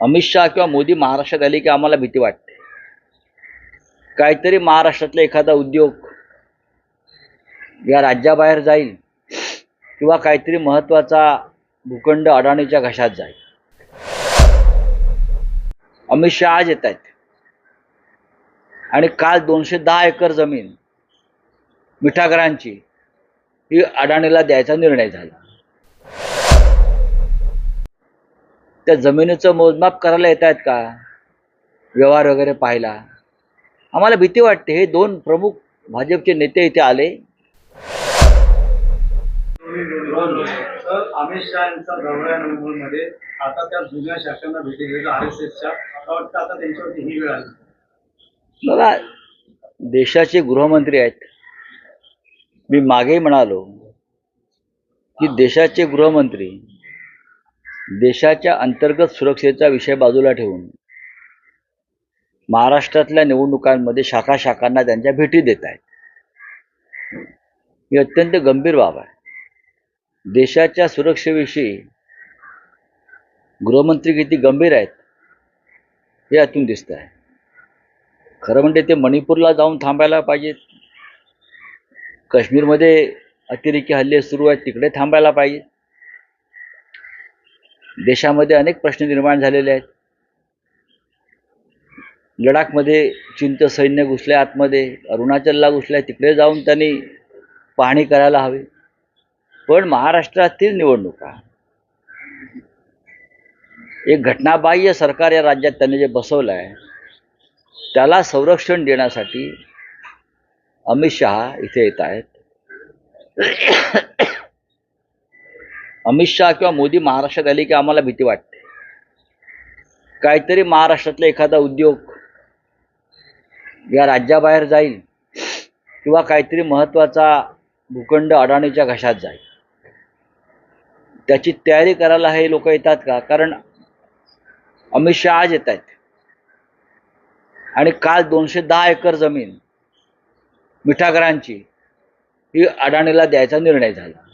अमित शहा किंवा मोदी महाराष्ट्रात आले की आम्हाला भीती वाटते. काहीतरी महाराष्ट्रातला एखादा उद्योग या राज्याबाहेर जाईल किंवा काहीतरी महत्त्वाचा भूखंड अडाणीच्या घशात जाईल. अमित शहा आज येत आहेत. आणि काल दोनशे दहा एकर जमीन मिठागरांची ही अडाणीला द्यायचा निर्णय झाला. त्या जमिनीचं मोजमाप करायला येत आहेत का? व्यवहार वगैरे पाहायला आम्हाला भीती वाटते. हे दोन प्रमुख भाजपचे नेते इथे आले. अमित शहा यांचा दौरा आहे मुंबईमध्ये आता त्या जुन्या शाखांना भेटी आर एस एसच्या. वाटतं आता त्यांच्यावरती ही वेळ आली. बघा देशाचे गृहमंत्री आहेत. मी मागे म्हणालो की देशाचे गृहमंत्री देशाच्या अंतर्गत सुरक्षेचा विषय बाजूला ठेवून महाराष्ट्रातल्या निवडणुकांमध्ये शाखा शाखांना त्यांच्या भेटी देत आहेत. ही अत्यंत गंभीर बाब आहे. देशाच्या सुरक्षेविषयी गृहमंत्री किती गंभीर आहेत हे यातून दिसत आहे. खरं म्हणजे ते मणिपूरला जाऊन थांबायला पाहिजेत. काश्मीरमध्ये अतिरेकी हल्ले सुरू आहेत तिकडे थांबायला पाहिजे देशामध्ये अनेक प्रश्न निर्माण झालेले आहेत. लडाखमध्ये चीनचं सैन्य घुसले आतमध्ये अरुणाचलला घुसले तिकडे जाऊन त्यांनी पाहणी करायला हवी. पण महाराष्ट्रातील निवडणुका एक घटनाबाह्य सरकार या राज्यात त्यांनी जे बसवलं आहे त्याला संरक्षण देण्यासाठी अमित शहा इथे येत आहेत. अमित शहा किंवा मोदी महाराष्ट्रात आले की आम्हाला भीती वाटते. काहीतरी महाराष्ट्रातला एखादा उद्योग या राज्याबाहेर जाईल किंवा काहीतरी महत्त्वाचा भूखंड अडाणीच्या घशात जाईल. त्याची तयारी करायला हे लोक येतात का? कारण अमित शहा आज येत आहेत. आणि काल दोनशे दहा एकर जमीन मिठागरांची ही अडाणीला द्यायचा निर्णय झाला.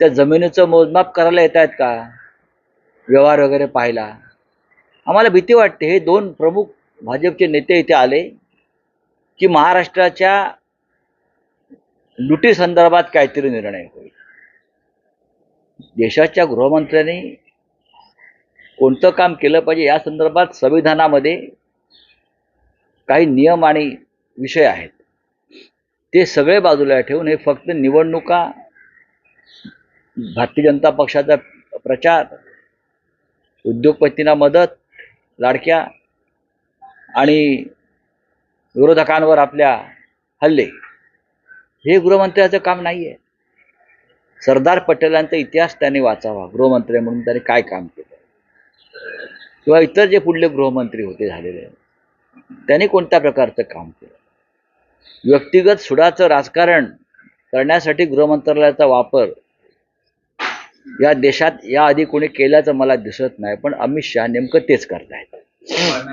त्या जमिनीचं मोजमाप करायला येत आहेत का? व्यवहार वगैरे पाहायला आम्हाला भीती वाटते. हे दोन प्रमुख भाजपचे नेते इथे आले की महाराष्ट्राच्या लुटी संदर्भात काहीतरी निर्णय होईल. देशाच्या गृहमंत्र्यांनी कोणतं काम केलं पाहिजे या संदर्भात संविधानामध्ये काही नियम आणि विषय आहेत. ते सगळे बाजूला ठेवून हे फक्त निवडणुका भारतीय जनता पक्षाचा प्रचार उद्योगपतींना मदत लाडक्या आणि विरोधकांवर आपल्या हल्ले हे गृहमंत्र्याचं काम नाही आहे सरदार पटेलांचा इतिहास त्यांनी वाचावा गृहमंत्री म्हणून त्यांनी काय काम केलं? किंवा इतर जे पुढले गृहमंत्री होते झालेले त्यांनी कोणत्या प्रकारचं काम केलं? व्यक्तिगत सुडाचं राजकारण करण्यासाठी गृहमंत्रालयाचा वापर या देशात याआधी कोणी केल्याचं मला दिसत नाही पण अमित शहा नेमकं तेच करतायत. हो,